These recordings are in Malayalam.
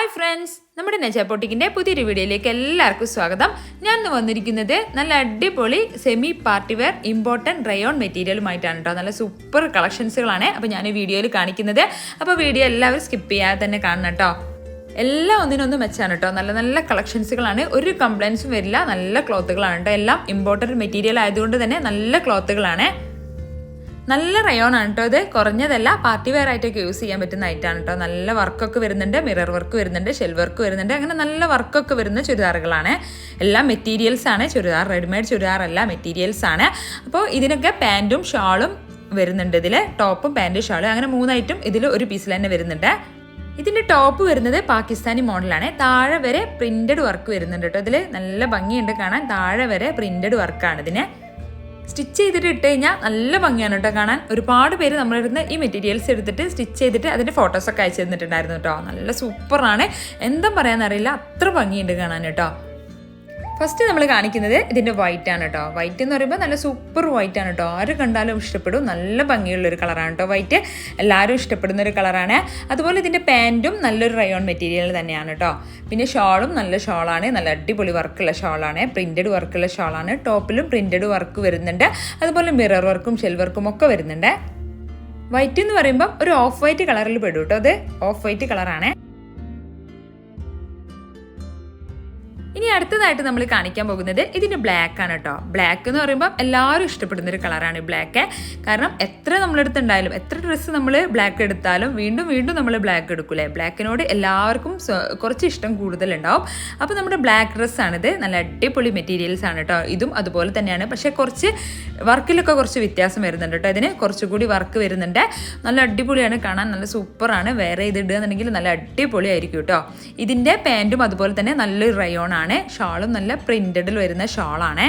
ഹായ് ഫ്രണ്ട്സ് നമ്മുടെ നെജാപ്പൊട്ടിക്കിന്റെ പുതിയൊരു വീഡിയോയിലേക്ക് എല്ലാവർക്കും സ്വാഗതം. ഞാൻ ഇന്ന് വന്നിരിക്കുന്നത് നല്ല അടിപൊളി semi party wear important rayon മെറ്റീരിയലുമായിട്ടാണ് കേട്ടോ നല്ല സൂപ്പർ കളക്ഷൻസുകളാണ് അപ്പോൾ ഞാൻ ഈ വീഡിയോയിൽ കാണിക്കുന്നത്. അപ്പോൾ വീഡിയോ എല്ലാവരും സ്കിപ്പ് ചെയ്യാതെ തന്നെ കാണണം കേട്ടോ എല്ലാം ഒന്നിനൊന്നും മെച്ചാണ് കേട്ടോ നല്ല നല്ല കളക്ഷൻസുകളാണ് ഒരു കംപ്ലൈൻസും വരില്ല. നല്ല ക്ലോത്തുകളാണ് കേട്ടോ എല്ലാം ഇമ്പോർട്ടന്റ് മെറ്റീരിയൽ ആയതുകൊണ്ട് തന്നെ നല്ല ക്ലോത്തുകളാണ് നല്ല റയോൺ ആണ് കേട്ടോ ഇത്. കുറഞ്ഞതല്ല പാർട്ടി വെയർ ആയിട്ടൊക്കെ യൂസ് ചെയ്യാൻ പറ്റുന്ന ഐറ്റാണ് കേട്ടോ നല്ല വർക്കൊക്കെ വരുന്നുണ്ട് മിറർ വർക്ക് വരുന്നുണ്ട് ഷെൽ വർക്ക് വരുന്നുണ്ട്. അങ്ങനെ നല്ല വർക്കൊക്കെ വരുന്ന ചുരിദാറുകളാണ്. എല്ലാം മെറ്റീരിയൽസ് ആണ്. ചുരിദാർ റെഡിമെയ്ഡ് ചുരിദാർ അല്ല മെറ്റീരിയൽസ് ആണ്. അപ്പോൾ ഇതിനൊക്കെ പാന്റും ഷാളും വരുന്നുണ്ട് ഇതിൽ ടോപ്പും പാന്റും ഷാളും അങ്ങനെ മൂന്നായിട്ടും ഇതിൽ ഒരു പീസിൽ തന്നെ വരുന്നുണ്ട്. ഇതിന്റെ ടോപ്പ് വരുന്നത് പാകിസ്ഥാനി മോഡലാണ് താഴെ വരെ പ്രിന്റഡ് വർക്ക് വരുന്നുണ്ട് കേട്ടോ ഇതിൽ നല്ല ഭംഗിയുണ്ട് കാണാൻ. താഴെ വരെ പ്രിന്റഡ് വർക്കാണ് ഇതിന്. സ്റ്റിച്ച് ചെയ്തിട്ട് ഇട്ട് കഴിഞ്ഞാൽ നല്ല ഭംഗിയാണ് കേട്ടോ കാണാൻ. ഒരുപാട് പേര് നമ്മളിരുന്ന് ഈ മെറ്റീരിയൽസ് എടുത്തിട്ട് സ്റ്റിച്ച് ചെയ്തിട്ട് അതിന്റെ ഫോട്ടോസൊക്കെ അയച്ചു തന്നിട്ടുണ്ടായിരുന്നു കേട്ടോ. നല്ല സൂപ്പറാണ് എന്താ പറയാന്നറിയില്ല അത്ര ഭംഗിയുണ്ട് കാണാൻ കേട്ടോ. ഫസ്റ്റ് നമ്മൾ കാണിക്കുന്നത് ഇതിന്റെ വൈറ്റ് ആണ് കേട്ടോ വൈറ്റ് എന്ന് പറയുമ്പോൾ നല്ല സൂപ്പർ വൈറ്റ് ആണ് കേട്ടോ ആര് കണ്ടാലും ഇഷ്ടപ്പെടും. നല്ല ഭംഗിയുള്ളൊരു കളറാണ് കേട്ടോ വൈറ്റ് എല്ലാവരും ഇഷ്ടപ്പെടുന്ന ഒരു കളറാണ് അതുപോലെ ഇതിന്റെ പാന്റും നല്ലൊരു റയോൺ മെറ്റീരിയൽ തന്നെയാണ് കേട്ടോ പിന്നെ ഷോളും നല്ല ഷോളാണ് നല്ല അടിപൊളി വർക്കുള്ള ഷോളാണ് പ്രിന്റഡ് വർക്കുള്ള ഷോളാണ് ടോപ്പിലും പ്രിന്റഡ് വർക്ക് വരുന്നുണ്ട്. അതുപോലെ മിറർ വർക്കും ഷെൽ വർക്കും ഒക്കെ വരുന്നുണ്ട്. വൈറ്റ് എന്ന് പറയുമ്പോൾ ഒരു ഓഫ് വൈറ്റ് കളറിൽ പെടും കേട്ടോ അത്. ഓഫ് വൈറ്റ് കളറാണ് അടുത്തതായിട്ട് നമ്മൾ കാണിക്കാൻ പോകുന്നത് ഇതിന് ബ്ലാക്ക് ആണ് കേട്ടോ. ബ്ലാക്ക് എന്ന് പറയുമ്പോൾ എല്ലാവരും ഇഷ്ടപ്പെടുന്ന ഒരു കളറാണ് ബ്ലാക്ക് കാരണം എത്ര നമ്മളെടുത്ത് ഉണ്ടായാലും എത്ര ഡ്രസ്സ് നമ്മൾ ബ്ലാക്ക് എടുത്താലും വീണ്ടും വീണ്ടും നമ്മൾ ബ്ലാക്ക് എടുക്കൂലേ. ബ്ലാക്കിനോട് എല്ലാവർക്കും കുറച്ച് ഇഷ്ടം കൂടുതലുണ്ടാവും. അപ്പോൾ നമ്മുടെ ബ്ലാക്ക് ഡ്രസ്സാണിത് നല്ല അടിപൊളി മെറ്റീരിയൽസ് ആണ് കേട്ടോ. ഇതും അതുപോലെ തന്നെയാണ്. പക്ഷേ കുറച്ച് വർക്കിലൊക്കെ കുറച്ച് വ്യത്യാസം വരുന്നുണ്ട് കേട്ടോ ഇതിന്. കുറച്ചുകൂടി വർക്ക് വരുന്നുണ്ട്. നല്ല അടിപൊളിയാണ്. കാണാൻ നല്ല സൂപ്പറാണ്. വേറെ ഇത് ഇടുക എന്നുണ്ടെങ്കിൽ നല്ല അടിപൊളിയായിരിക്കും കേട്ടോ. ഇതിന്റെ പാന്റും അതുപോലെ തന്നെ നല്ലൊരു റയോൺ ആണ്. ഷാളും നല്ല പ്രിന്റഡിൽ വരുന്ന ഷാളാണ്.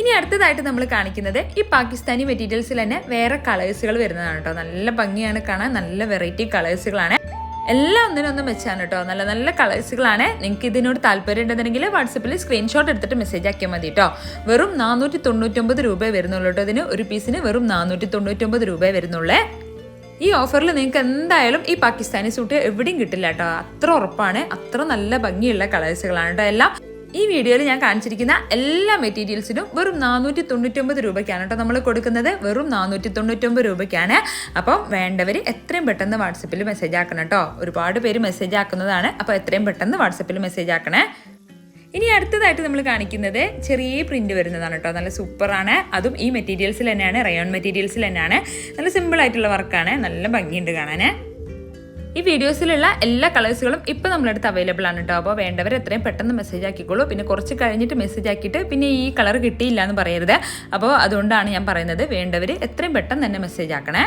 ഇനി അടുത്തതായിട്ട് നമ്മൾ കാണിക്കുന്നത് ഈ പാകിസ്ഥാനി മെറ്റീരിയൽസിൽ തന്നെ വേറെ കളേഴ്സുകൾ വരുന്നതാണ് കേട്ടോ. നല്ല ഭംഗിയാണ് കാണാൻ നല്ല വെറൈറ്റി കളേഴ്സുകളാണ് എല്ലാം ഒന്നിനൊന്നും വെച്ചാണ് കേട്ടോ. നല്ല നല്ല കളേഴ്സുകളാണ് നിങ്ങൾക്ക് ഇതിനോട് താല്പര്യം ഉണ്ടെന്നുണ്ടെങ്കിൽ വാട്സപ്പിൽ സ്ക്രീൻഷോട്ട് എടുത്തിട്ട് മെസ്സേജ് ആക്കിയാൽ മതി കേട്ടോ. വെറും നാനൂറ്റി തൊണ്ണൂറ്റൊമ്പത് രൂപ വരുന്നുള്ളൂ കേട്ടോ ഇതിന്. ഒരു പീസിന് വെറും നാനൂറ്റി തൊണ്ണൂറ്റൊമ്പത് രൂപ വരുന്നുള്ളേ. ഈ ഓഫറിൽ നിങ്ങൾക്ക് എന്തായാലും ഈ പാകിസ്ഥാനി സൂട്ട് എവിടെയും കിട്ടില്ല കേട്ടോ. അത്ര ഉറപ്പാണ്. അത്ര നല്ല ഭംഗിയുള്ള കളേഴ്സുകളാണ് കേട്ടോ എല്ലാം. ഈ വീഡിയോയിൽ ഞാൻ കാണിച്ചിരിക്കുന്ന എല്ലാ മെറ്റീരിയൽസിനും വെറും നാനൂറ്റി തൊണ്ണൂറ്റൊമ്പത് രൂപയ്ക്കാണ് കേട്ടോ നമ്മൾ കൊടുക്കുന്നത്. വെറും നാനൂറ്റി തൊണ്ണൂറ്റൊമ്പത് രൂപയ്ക്കാണ്. അപ്പം വേണ്ടവർ എത്രയും പെട്ടെന്ന് വാട്സപ്പിൽ മെസ്സേജ് ആക്കണം കേട്ടോ. ഒരുപാട് പേര് മെസ്സേജ് ആക്കുന്നതാണ്. അപ്പോൾ എത്രയും പെട്ടെന്ന് വാട്സപ്പിൽ മെസ്സേജ് ആക്കണേ. ഇനി അടുത്തതായിട്ട് നമ്മൾ കാണിക്കുന്നത് ചെറിയ പ്രിന്റ് വരുന്നതാണ് കേട്ടോ. നല്ല സൂപ്പറാണ് അതും ഈ മെറ്റീരിയൽസിൽ തന്നെയാണ്. റയോൺ മെറ്റീരിയൽസിൽ തന്നെയാണ്. നല്ല സിമ്പിൾ ആയിട്ടുള്ള വർക്കാണ് നല്ല ഭംഗിയുണ്ട് കാണാൻ ഈ വീഡിയോസിലുള്ള എല്ലാ കളേഴ്സുകളും ഇപ്പോൾ നമ്മളടുത്ത് അവൈലബിൾ ആണ് കേട്ടോ. അപ്പോൾ വേണ്ടവർ എത്രയും പെട്ടെന്ന് മെസ്സേജ് ആക്കിക്കോളൂ. പിന്നെ കുറച്ച് കഴിഞ്ഞിട്ട് മെസ്സേജ് ആക്കിയിട്ട് പിന്നെ ഈ കളർ കിട്ടിയില്ല എന്ന് പറയരുത്. അപ്പോൾ അതുകൊണ്ടാണ് ഞാൻ പറയുന്നത് വേണ്ടവർ എത്രയും പെട്ടെന്ന് തന്നെ മെസ്സേജ് ആക്കണേ.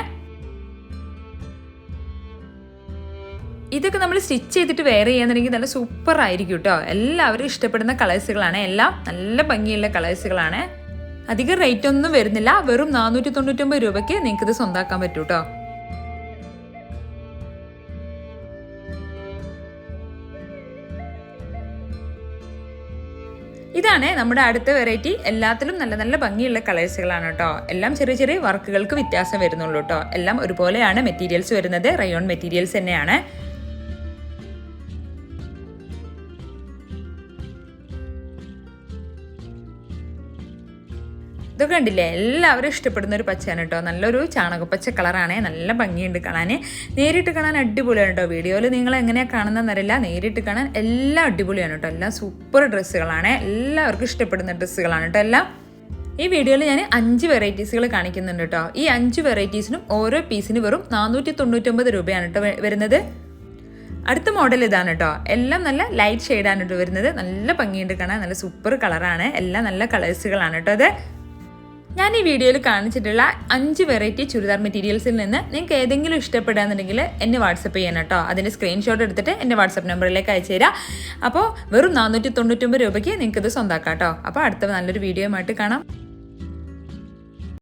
ഇതൊക്കെ നമ്മൾ സ്റ്റിച്ച് ചെയ്തിട്ട് വെയർ ചെയ്യാന്നുണ്ടെങ്കിൽ നല്ല സൂപ്പർ ആയിരിക്കും കേട്ടോ എല്ലാവരും ഇഷ്ടപ്പെടുന്ന കളേഴ്സുകളാണ് എല്ലാം നല്ല ഭംഗിയുള്ള കളേഴ്സുകളാണ് അധികം റേറ്റ് ഒന്നും വരുന്നില്ല. വെറും നാനൂറ്റി തൊണ്ണൂറ്റൊമ്പത് രൂപയ്ക്ക് നിങ്ങൾക്ക് ഇത് സ്വന്താക്കാൻ പറ്റൂ കേട്ടോ ഇതാണ് നമ്മുടെ അടുത്ത വെറൈറ്റി എല്ലാത്തിലും നല്ല നല്ല ഭംഗിയുള്ള കളേഴ്സുകളാണ് കേട്ടോ എല്ലാം ചെറിയ ചെറിയ വർക്കുകൾക്ക് വ്യത്യാസം വരുന്നുള്ളൂ കേട്ടോ എല്ലാം ഒരുപോലെയാണ് മെറ്റീരിയൽസ് വരുന്നത്. റയോൺ മെറ്റീരിയൽസ് തന്നെയാണ്. ഇതൊക്കെ കണ്ടില്ലേ? എല്ലാവരും ഇഷ്ടപ്പെടുന്ന ഒരു പച്ചയാണ് കേട്ടോ. നല്ലൊരു ചാണകപ്പച്ച കളറാണ്. നല്ല ഭംഗിയുണ്ട് കാണാൻ നേരിട്ട് കാണാൻ അടിപൊളിയാണ് കേട്ടോ വീഡിയോയിൽ നിങ്ങൾ എങ്ങനെയാണ് കാണുന്നതെന്നറിയില്ല. നേരിട്ട് കാണാൻ എല്ലാം അടിപൊളിയാണ് കേട്ടോ. എല്ലാം സൂപ്പർ ഡ്രസ്സുകളാണ്. എല്ലാവർക്കും ഇഷ്ടപ്പെടുന്ന ഡ്രസ്സുകളാണ് കേട്ടോ എല്ലാം. ഈ വീഡിയോയിൽ ഞാൻ അഞ്ച് വെറൈറ്റീസുകൾ കാണിക്കുന്നുണ്ട് കേട്ടോ. ഈ അഞ്ച് വെറൈറ്റീസിനും ഓരോ പീസിന് വെറും നാനൂറ്റി തൊണ്ണൂറ്റൊമ്പത് രൂപയാണ് കേട്ടോ വരുന്നത്. അടുത്ത മോഡൽ ഇതാണ് കേട്ടോ. എല്ലാം നല്ല ലൈറ്റ് ഷെയ്ഡാണ് കേട്ടോ വരുന്നത്. നല്ല ഭംഗിയുണ്ട് കാണാൻ. നല്ല സൂപ്പർ കളറാണ്. എല്ലാം നല്ല കളേഴ്സുകളാണ് കേട്ടോ അത്. ഞാൻ ഈ വീഡിയോയിൽ കാണിച്ചിട്ടുള്ള അഞ്ച് വെറൈറ്റി ചുരിദാർ മെറ്റീരിയൽസിൽ നിന്ന് നിങ്ങൾക്ക് ഏതെങ്കിലും ഇഷ്ടപ്പെടുകയെന്നുണ്ടെങ്കിൽ എന്നെ വാട്സപ്പ് ചെയ്യണം കേട്ടോ. അതിന്റെ സ്ക്രീൻഷോട്ട് എടുത്തിട്ട് എന്റെ വാട്സപ്പ് നമ്പറിലേക്ക് അയച്ചു തരാം. അപ്പോൾ വെറും നാനൂറ്റി തൊണ്ണൂറ്റൊമ്പത് രൂപയ്ക്ക് നിങ്ങൾക്ക് ഇത് സ്വന്തമാക്കാം കേട്ടോ. അപ്പോൾ അടുത്ത നല്ലൊരു വീഡിയോയുമായിട്ട് കാണാം.